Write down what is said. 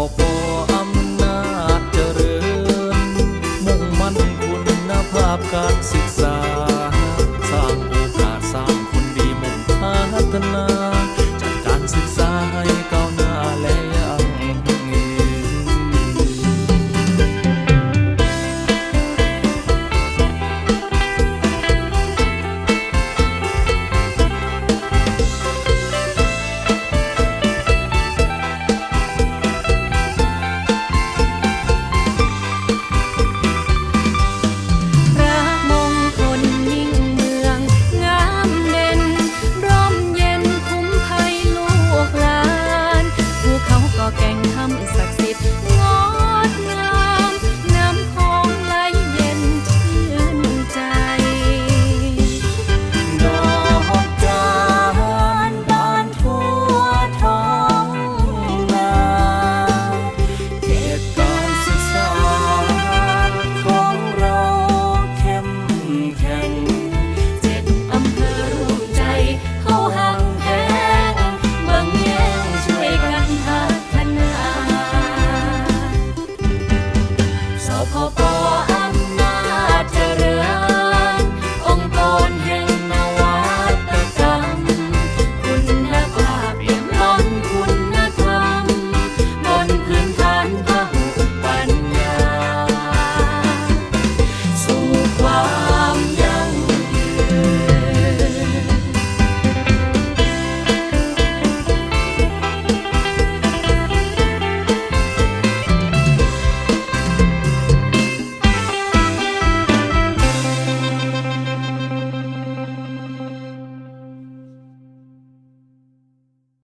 อปออำนาจเจริญ มุ่งมั่นคุณภาพการศึกษา สร้างโอกาสสร้างคนดีมุ่งพัฒนา จัดการศึกษา